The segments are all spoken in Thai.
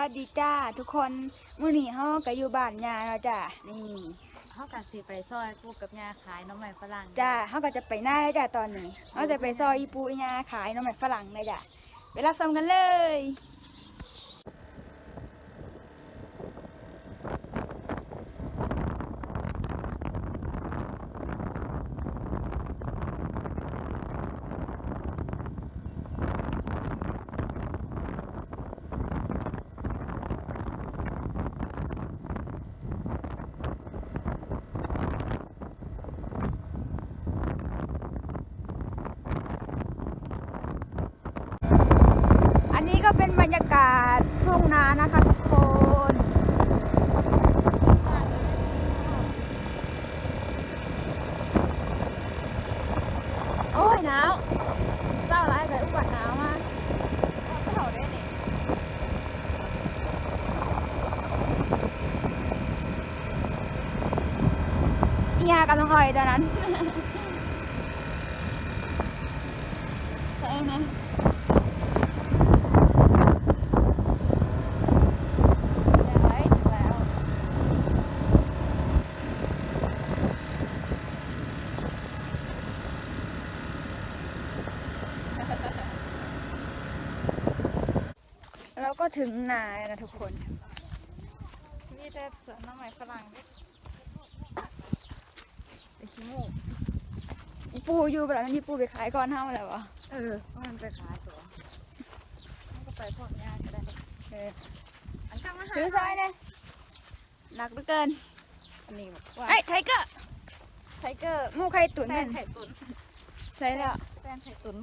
วัสดีจ้าทุกคนมื้อนี้เฮาก็อยู่บ้านยาแล้วจ้านี่เขากะสิไปซอยกูกับยาขายหน้องใหม่ฝรั่งจ้าเฮาก็จะไปหน้าแล้วจ้าตอนนี้เฮาจะไปซอยอีปูอียาขายหน้ำมันฝรั่งเลยจ้าไปรับชมกันเลย อันนี้ก็เป็นบรรยากาศ ทุ่งนานะคะทุกคนโอ้ยหนาวเจ้าร้ายแต่อุบัติหนาวมากเท่าได้นี่อียากับน้องอ้อยตอนนั้นใช่ไหม ยังไงถึงแล้ว เราก็ถึงนาแล้วนะทุกคน มีแต่สวนหน้องใหม่ฝรั่งเด้ไอขี้มูกอีปูอยู่แบบนั้นอีปูไปขายก่อนเท่าแล้ววะเออมันไปขายตัวมันก็ไปพวกยาก็ได้เอออันกลางมาหาถือซอยเลยหนักเหลือเกินอันนี้บอกว่าไอ้ยไทเกอร์ไทเกอร์หมูไข่ตุ๋นแฟนั่นนไข่ตุ๋นใช่แล้วแฟนไข่ตุ๋น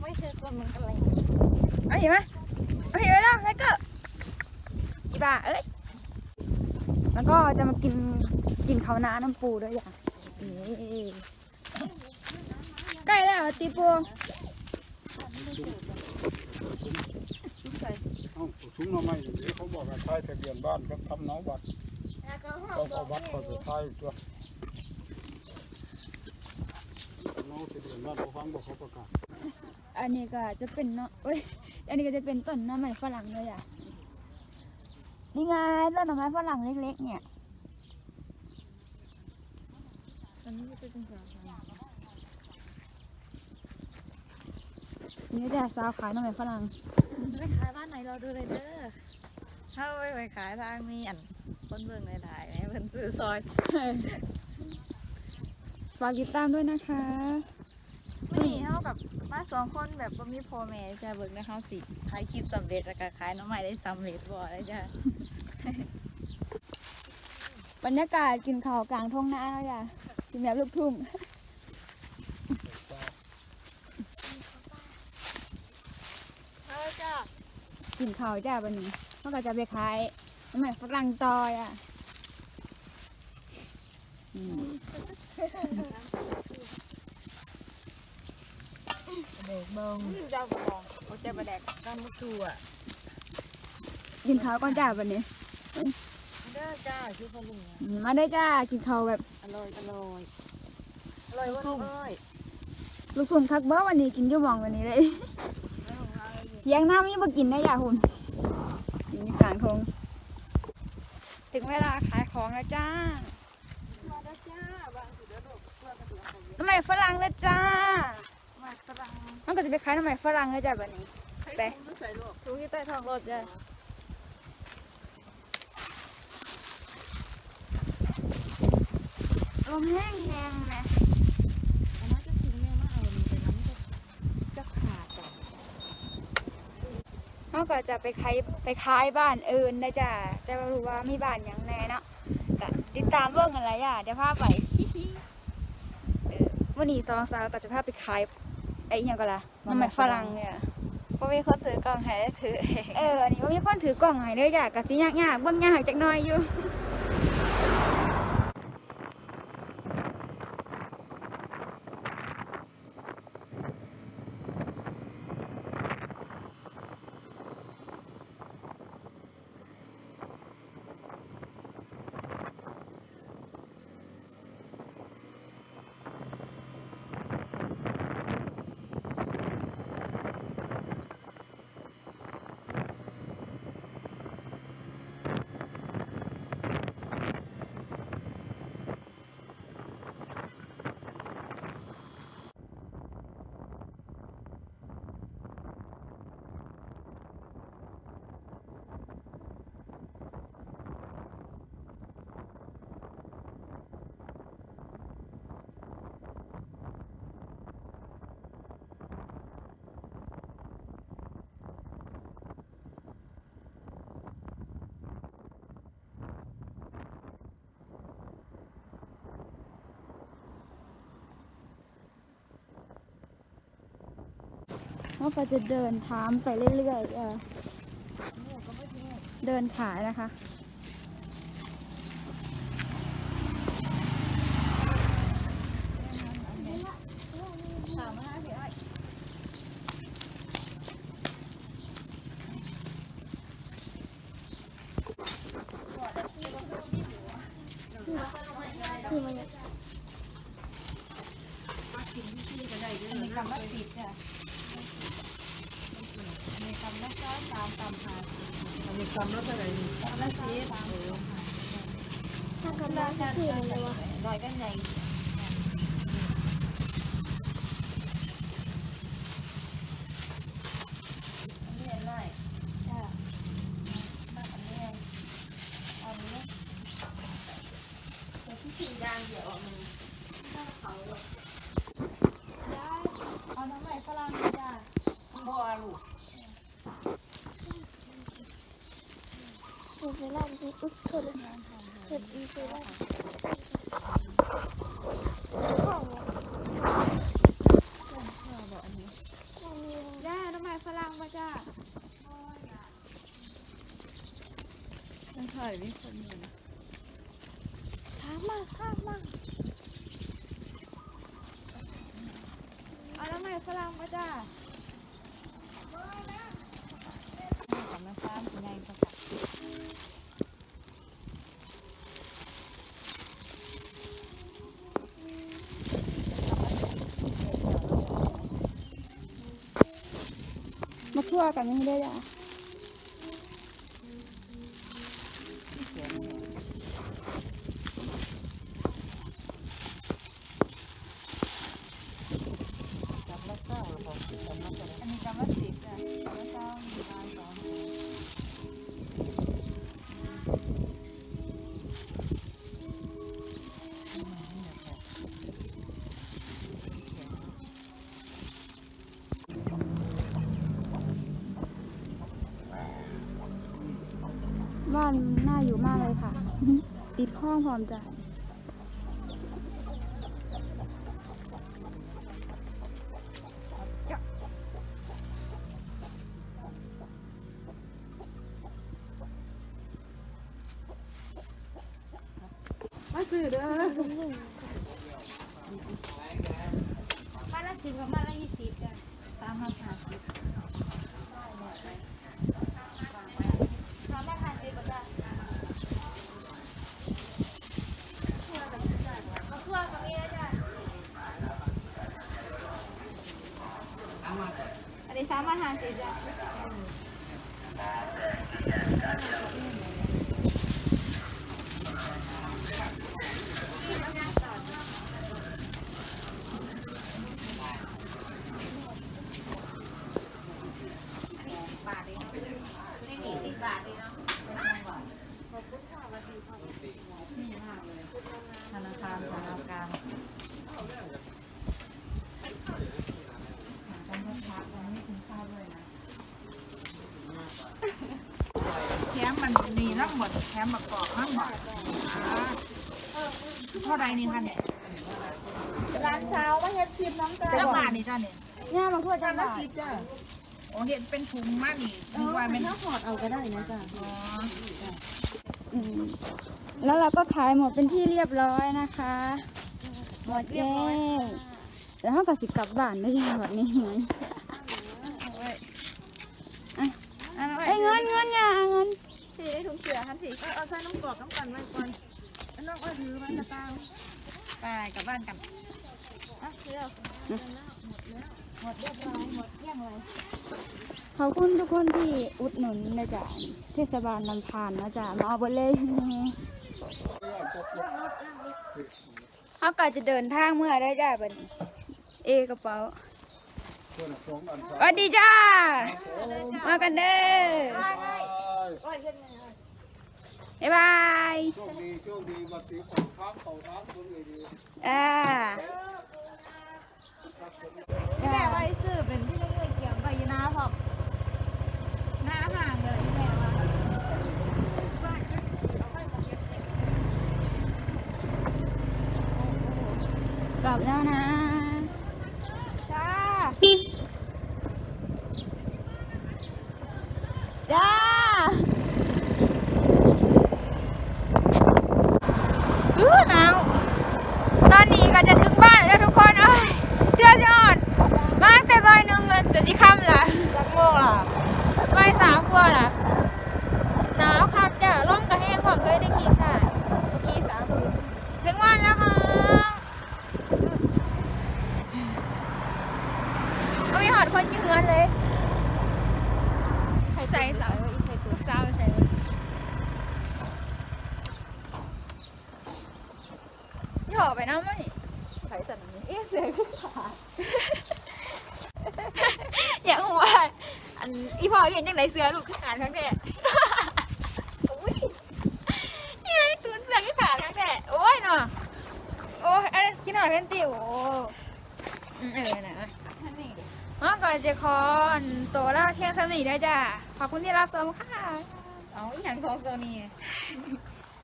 ไม่คือคนมันกันเลย เอาเห็นไหมเอาเห็นไหมล่ะไทเกอร์อีบ้าเอ้ยแล้วก็จะมากินกินข้าวน้าน้ำปูด้วยอย่างนี่ใกล้แล้วตีปูเอ้าซุ้มหน่อไม้อย่างนี้เขาบอกว่าท้ทะเบียนบ้านครับทำเนาบัตรเขาเอาบัตรเขาไปท้ายตัวเนาทะเบียนบ้านเขาฟังบอกเขาประกาศ อันนี้ก็จะเป็นเนาะเอ้ย อันนี้ก็จะเป็นต้นหน้ำไม้ฝรั่งเลยอะ นี่ไงต้นหน่อไม้ฝรั่งเล็ก ๆ เนี่ยอันนี้จะเป็นสาวนี่จะสาวขายหน้ำไม้ฝรั่งไปขายบ้านไหนเราดูเลยเด้อถ้าไปไปขายทางมีอันคนเบิ่งหลายๆให้เพิ่นซื้อซอย ฝากติดตามด้วยนะคะนี่เฮากับ มาสองคนแบบบ่มีพ่อแม่จ้ะเบิ่งนะเฮาสิถ่ายคลิปสำเร็จแล้วก็ขายหน้องใหม่ได้สำเร็จบ่ได้จ้ะบรรยากาศกินข้าวกลางทุ่งนาแล้วจ้ะกินแบบลูกทุ่งเออจ้ะกินข้าวจ้าวันนี้มันก็จะไปขายน้ำไม้ฝรั่งต่อยอะอืมเดกเบิ่งเจ้าของเขาจะบ่แดกกันบ่ทั่วกินข้าวก่อนจ้าวันนี้เด้อจ้าชื่อพ่อลุงมาได้จ้ากินข้าวแบบอร่อยอร่อยอร่อยว่าเอ้ยลูกทุ่งคักเบ้อวันนี้กินยุ่มองวันนี้เลยเทียงหน้ามีบ่กินได้ยาหุ่นกินกลางทงถึงเวลาขายของแล้วจ้ามาแล้วจ้าบางสิเด้อลูกเพื่อนก็สิเอาไปเยอะน้ำไมฝรั่งแล้วจ้า รั่งมันก็จะไปขายน้ำไม้ฝรั่งแล้วจ้าวันนี้ ไปใส่ลูกถุงอยู่ใต้ท้องรถจ้ะลมแห้งแห้งไหมอันนั้นจะทิ้งแม่มาเอามันไปน้ำจะจะขาดจ้ะเขาก็จะไปขายไปขายบ้านอื่นนะจ้ะแต่ว่ารู้ว่ามีบ้านอย่างแน่เนาะก็ติดตามเบิ่งกันเลยอะเดี๋ยวพาไปเออวันนี้สองสาวก็จะพาไปขาย ไอ้อิหยังก็ล่ะน้ำไม้ฝรั่งเนี่ยบ่มีคนถือกล้องให้ถือเองเอออันนี้ว่ามีคนถือกล่องให้เลยจ้ะก็สิยากๆเบิ่งยากจักหน่อยอยู่ เขาก็จะเดินทามไปเรื่อยๆเเดินขายนะคะ ถามมาพี่อ้อย ซื้อมาเนี่ย อันนี้กำลังติดจ้ะอันนี้กำลังซ้อนตามตามหา อั นนี้กำล้วเท่าไหร่นี่กำลังซีดถ้ากำลังซื้อมาเลยวะลอยกันใหญ่อันนี้อะไรจ้ะมาอันนี้อันนี้แต่ที่สีดางเดี๋ยวออกมันถ้าเขาได้เอาน้ำใหม่ฝรั่งจ้ะบัวลูก ซื้อไปร้านที่อุ๊ยเกิดเกิดอีซื้อร้านของเนี่ยของมีจ้าน้ำมันฝรั่งมาจ้ามันถ่ายไม่คนอยู่นะถามมาถามมาเอาน้ำมันฝรั่งมาจ้ากับน้ำตาลเป็นไงประกาศ มา ทั่วกันนี้ได้จ้ะ ติดข้องพร้อมจ้ะมาซื้อเด้อ ลุงหนึ่ง มาละสิบกับมาละยี่สิบจ้ะสามพันห้าสิบสามพันห้าสิบจ้ะมะเขือกับมีนะจ้ะอันนี้สามพันห้าสิบจ้ะ บาทเองไม่หนีสิบบาทเองเนาะธนาคารธนาคารการพักพักมันไม่คุ้มค่าด้วยนะแค มมันมีทั้งหมดแคมประกอบทั้งหมดเท่าไรนี่คะเนี่ยร้านเช้าว่าเฮ็ดคลิปน้องจ้าเจ้าบาทนี่จ้าเนี่ยย่ามาทั่วจ้าละบ้านสิบจ้าโอ้เห็นเป็นถุงมากนี่นึกว่าเป็นถ้าถอดเอาก็ได้นะจ้าอ๋ออืมแล้วเราก็ขายหมดเป็นที่เรียบร้อยนะคะหมดแย่งแล้วเขาก็สิกลับบ้านได้ยังแบบนี้เหมือนเอาไว้ไอ้ยเงินเงินอย่าเอาเงิน ถือได้ถุงเสือทันทีเอาใส่น้ำกรอกน้ำกันไว้ก่อนอันน้องก็ถือไว้นะตาไปกลับบ้านกันอะเดี๋ยวขอบคุณทุกคนที่อุดหนุนนะจ๊ะเทศบาลลำพานนะจ๊ะมาเอาไปเลยเขาก็จะเดินทางเมื่อได้จ้ะบัดนี้เอกระเป๋าคนสองอันสวัสดีจ้า มากันเด้อ ไปบ๊ายบายโชคดีโชคดีมาตีของท้างเขาท้างคนอื่นดีอ่าแม่ไว้ซื้อเป็นที่เลื่อยเกี่ยวใบยนาพอบหน้าห่างเลยแม่ว่ากลับแล้วนะจ้าจ้า อื้อหนาว ตอนนี้ก็จะถึงบ้านแล้วทุกคนเอ้ยเดือดยอดมาตั้งแต่บ่ายหนึ่งเลยจนที่ค่ำล่ะ จักโมงล่ะ บ่ายสามกว่าล่ะ หนาวคักจ้ะร่มกระแห้งความเคยได้ขี่สายขี่สามคืนถึงวันแล้วค่ะเอาไปหอดคนอยืนเงินเลยใส่เสาไว้อีกใส่ตัวเสาใส่ไว้ที่หอไปน้ำมั้ย ไผสั่นนี้ เอ๊ะเสือขึ้นขาอย่าหัวา อันอีพ่อเห็นยังไงเสือลูกขึ้นขาทั้งแท้อุ้ยนี่ไงตูนเสือขึ้นขาทั้งแท้โอ้ยเนาะโอ้ยอันนั้กินหน่อยเพื่อนติวโอ้อืมเออนะท่านนี่อ๋อก่อนจะขออันตัวละเที่ยงสมีได้จ้ะขอบคุณที่รับชมค่ะเอาอย่างของตัวนี้